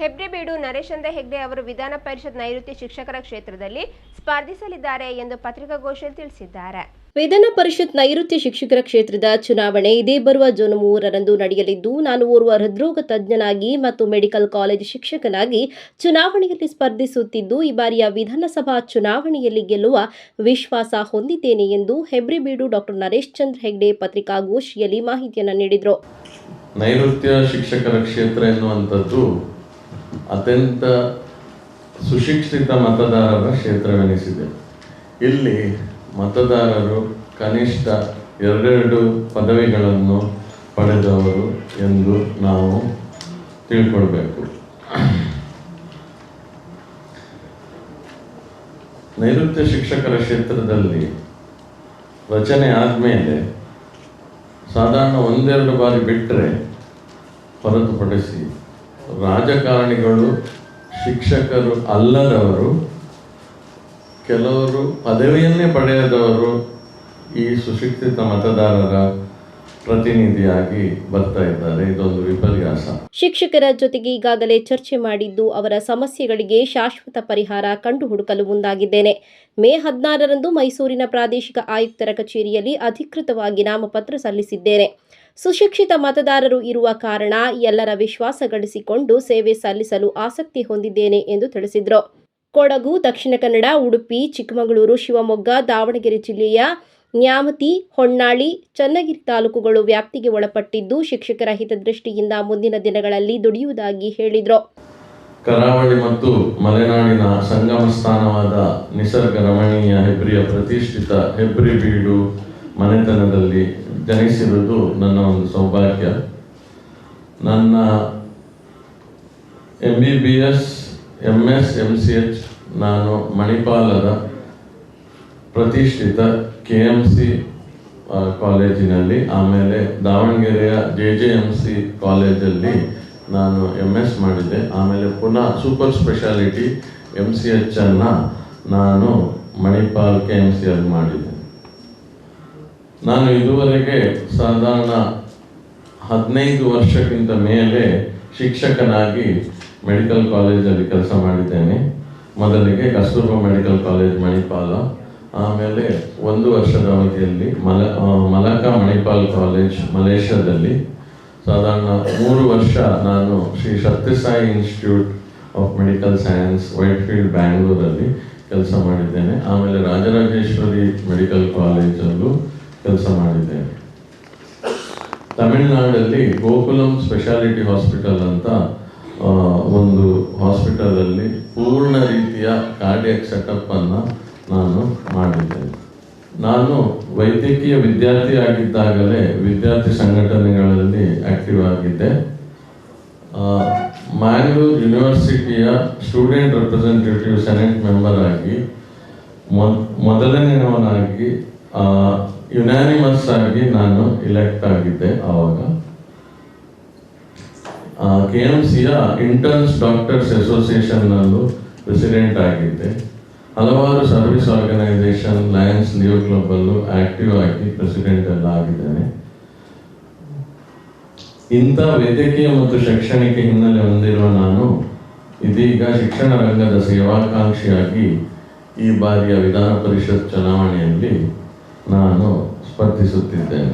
ಹೆಬ್ರಿಬೀಡು ನರೇಶಂದ್ರ ಹೆಗ್ಡೆ ಅವರು ವಿಧಾನ ಪರಿಷತ್ ನೈಋತ್ಯ ಶಿಕ್ಷಕರ ಕ್ಷೇತ್ರದಲ್ಲಿ ಸ್ಪರ್ಧಿಸಲಿದ್ದಾರೆ ಎಂದು ಪತ್ರಿಕಾಗೋಷ್ಠಿಯಲ್ಲಿ ತಿಳಿಸಿದ್ದಾರೆ. ವಿಧಾನ ಪರಿಷತ್ ನೈಋತ್ಯ ಶಿಕ್ಷಕರ ಕ್ಷೇತ್ರದ ಚುನಾವಣೆ ಇದೇ ಬರುವ ಜೂನ್ ಮೂರರಂದು ನಡೆಯಲಿದ್ದು ನಾನು ಓರ್ವ ಹೃದ್ರೋಗ ತಜ್ಞನಾಗಿ ಮತ್ತು ಮೆಡಿಕಲ್ ಕಾಲೇಜ್ ಶಿಕ್ಷಕನಾಗಿ ಚುನಾವಣೆಯಲ್ಲಿ ಸ್ಪರ್ಧಿಸುತ್ತಿದ್ದು ಈ ಬಾರಿಯ ವಿಧಾನಸಭಾ ಚುನಾವಣೆಯಲ್ಲಿ ಗೆಲ್ಲುವ ವಿಶ್ವಾಸ ಹೊಂದಿದ್ದೇನೆ ಎಂದು ಹೆಬ್ರಿಬೀಡು ಡಾಕ್ಟರ್ ನರೇಶ್ ಚಂದ್ರ ಹೆಗ್ಡೆ ಪತ್ರಿಕಾಗೋಷ್ಠಿಯಲ್ಲಿ ಮಾಹಿತಿಯನ್ನು ನೀಡಿದರು. ನೈಋತ್ಯ ಶಿಕ್ಷಕರ ಕ್ಷೇತ್ರ ಎನ್ನುವಂಥದ್ದು ಅತ್ಯಂತ ಸುಶಿಕ್ಷಿತ ಮತದಾರರ ಕ್ಷೇತ್ರವೆನಿಸಿದೆ. ಇಲ್ಲಿ ಮತದಾರರು ಕನಿಷ್ಠ ಎರಡೆರಡು ಪದವಿಗಳನ್ನು ಪಡೆದವರು ಎಂದು ನಾವು ತಿಳ್ಕೊಳ್ಬೇಕು. ನೈಋತ್ಯ ಶಿಕ್ಷಕರ ಕ್ಷೇತ್ರದಲ್ಲಿ ರಚನೆ ಆದಮೇಲೆ ಸಾಧಾರಣ ಒಂದೆರಡು ಬಾರಿ ಬಿಟ್ಟರೆ ಹೊರತುಪಡಿಸಿ ರಾಜಕಾರಣಿಗಳು, ಶಿಕ್ಷಕರು ಅಲ್ಲದವರು, ಕೆಲವರು ಪದವಿಯನ್ನೇ ಪಡೆಯದವರು ಈ ಸುಶಿಕ್ಷಿತ ಮತದಾರರ ಪ್ರತಿನಿಧಿಯಾಗಿ ಬರ್ತಾ ಇದ್ದಾರೆ. ಇದೊಂದು ವಿಪರ್ಯಾಸ. ಶಿಕ್ಷಕರ ಜೊತೆಗೆ ಈಗಾಗಲೇ ಚರ್ಚೆ ಮಾಡಿದ್ದು ಅವರ ಸಮಸ್ಯೆಗಳಿಗೆ ಶಾಶ್ವತ ಪರಿಹಾರ ಕಂಡು ಹುಡುಕಲು ಮುಂದಾಗಿದ್ದೇನೆ. ಮೇ ಹದಿನಾರರಂದು ಮೈಸೂರಿನ ಪ್ರಾದೇಶಿಕ ಆಯುಕ್ತರ ಕಚೇರಿಯಲ್ಲಿ ಅಧಿಕೃತವಾಗಿ ನಾಮಪತ್ರ ಸಲ್ಲಿಸಿದ್ದೇನೆ. ಸುಶಿಕ್ಷಿತ ಮತದಾರರು ಇರುವ ಕಾರಣ ಎಲ್ಲರ ವಿಶ್ವಾಸ ಗಳಿಸಿಕೊಂಡು ಸೇವೆ ಸಲ್ಲಿಸಲು ಆಸಕ್ತಿ ಹೊಂದಿದ್ದೇನೆ ಎಂದು ತಿಳಿಸಿದರು. ಕೊಡಗು, ದಕ್ಷಿಣ ಕನ್ನಡ, ಉಡುಪಿ, ಚಿಕ್ಕಮಗಳೂರು, ಶಿವಮೊಗ್ಗ, ದಾವಣಗೆರೆ ಜಿಲ್ಲೆಯ ನ್ಯಾಮತಿ, ಹೊನ್ನಾಳಿ, ಚನ್ನಗಿರಿ ತಾಲೂಕುಗಳು ವ್ಯಾಪ್ತಿಗೆ ಒಳಪಟ್ಟಿದ್ದು ಶಿಕ್ಷಕರ ಹಿತದೃಷ್ಟಿಯಿಂದ ಮುಂದಿನ ದಿನಗಳಲ್ಲಿ ದುಡಿಯುವುದಾಗಿ ಹೇಳಿದರು. ಕರಾವಳಿ ಮತ್ತು ಮಲೆನಾಡಿನ ಸಂಗಮ ಸ್ಥಾನವಾದ ನಿಸರ್ಗ ರಮಣೀಯ ಹೆಬ್ರಿಯ ಪ್ರತಿಷ್ಠಿತ ಹೆಬ್ರಿ ಬೀಡು ಮನೆತನದಲ್ಲಿ ಜನಿಸಿರುವುದು ನನ್ನ ಒಂದು ಸೌಭಾಗ್ಯ. ನನ್ನ M B B S M S M C H ನಾನು ಮಣಿಪಾಲದ ಪ್ರತಿಷ್ಠಿತ ಕೆ ಎಂ ಸಿ ಕಾಲೇಜಿನಲ್ಲಿ, ಆಮೇಲೆ ದಾವಣಗೆರೆಯ ಜೆ ಜೆ ಎಂ ಸಿ ಕಾಲೇಜಲ್ಲಿ ನಾನು ಎಂ ಎಸ್ ಮಾಡಿದ್ದೆ. ಆಮೇಲೆ ಪುನಃ super speciality M C H ಅನ್ನು ನಾನು ಮಣಿಪಾಲ್ ಕೆ ಎಂ ಸಿಯಲ್ಲಿ ಮಾಡಿದ್ದೆ. ನಾನು ಇದುವರೆಗೆ ಸಾಧಾರಣ ಹದಿನೈದು ವರ್ಷಕ್ಕಿಂತ ಮೇಲೆ ಶಿಕ್ಷಕನಾಗಿ ಮೆಡಿಕಲ್ ಕಾಲೇಜಲ್ಲಿ ಕೆಲಸ ಮಾಡಿದ್ದೇನೆ. ಮೊದಲಿಗೆ ಕಸ್ತೂರ್ಬಾ ಮೆಡಿಕಲ್ ಕಾಲೇಜ್ ಮಣಿಪಾಲ, ಆಮೇಲೆ ಒಂದು ವರ್ಷದ ಅವಧಿಯಲ್ಲಿ ಮಲ ಮಲಕ ಮಣಿಪಾಲ್ ಕಾಲೇಜ್ ಮಲೇಷ್ಯಾದಲ್ಲಿ. ಸಾಧಾರಣ ಮೂರು ವರ್ಷ ನಾನು Shri Sathya Sai institute of medical science Whitefield ಬ್ಯಾಂಗ್ಳೂರಲ್ಲಿ ಕೆಲಸ ಮಾಡಿದ್ದೇನೆ. ಆಮೇಲೆ ರಾಜರಾಜೇಶ್ವರಿ ಮೆಡಿಕಲ್ ಕಾಲೇಜಲ್ಲೂ ಕೆಲಸ ಮಾಡಿದ್ದೇನೆ. ತಮಿಳುನಾಡಲ್ಲಿ ಗೋಕುಲಂ ಸ್ಪೆಷಾಲಿಟಿ ಹಾಸ್ಪಿಟಲ್ ಅಂತ ಒಂದು ಹಾಸ್ಪಿಟಲಲ್ಲಿ ಪೂರ್ಣ ರೀತಿಯ ಕಾರ್ಡಿಯಕ್ ಸೆಟಪ್ ಅನ್ನು ನಾನು ಮಾಡಿದ್ದೇನೆ. ನಾನು ವೈದ್ಯಕೀಯ ವಿದ್ಯಾರ್ಥಿ ಆಗಿದ್ದಾಗಲೇ ವಿದ್ಯಾರ್ಥಿ ಸಂಘಟನೆಗಳಲ್ಲಿ ಆಕ್ಟಿವ್ ಆಗಿದ್ದೆ. ಮ್ಯಾಂಗ್ಳೂರ್ ಯೂನಿವರ್ಸಿಟಿಯ ಸ್ಟೂಡೆಂಟ್ ರೆಪ್ರೆಸೆಂಟೇಟಿವ್ ಸೆನೆಟ್ ಮೆಂಬರ್ ಆಗಿ, ಮೊದ್- ಮೊದಲನೆಯವನಾಗಿ ಯುನಾನಿಮಸ್ ಆಗಿ ನಾನು ಇಲೆಕ್ಟ್ ಆಗಿದ್ದೆ ಆವಾಗ. ಕೆ ಎಂ ಸಿಯ ಇಂಟರ್ನ್ಸ್ ಡಾಕ್ಟರ್ಸ್ ಅಸೋಸಿಯೇಷನ್ನಲ್ಲೂ ಪ್ರೆಸಿಡೆಂಟ್ ಆಗಿದ್ದೆ. ಹಲವಾರು ಸರ್ವಿಸ್ ಆರ್ಗನೈಸೇಷನ್ ಲಯನ್ಸ್ ನ್ಯೂ ಕ್ಲಬ್ಬಲ್ಲೂ ಆಕ್ಟಿವ್ ಆಗಿ ಪ್ರೆಸಿಡೆಂಟ್ ಎಲ್ಲ ಆಗಿದ್ದೇನೆ. ಇಂಥ ವೈದ್ಯಕೀಯ ಮತ್ತು ಶೈಕ್ಷಣಿಕ ಹಿನ್ನೆಲೆ ಹೊಂದಿರುವ ನಾನು ಇದೀಗ ಶಿಕ್ಷಣ ರಂಗದ ಸೇವಾಕಾಂಕ್ಷಿಯಾಗಿ ಈ ಬಾರಿಯ ವಿಧಾನ ಪರಿಷತ್ ಚುನಾವಣೆಯಲ್ಲಿ ನಾನು ಸ್ಪರ್ಧಿಸುತ್ತಿದ್ದೇನೆ.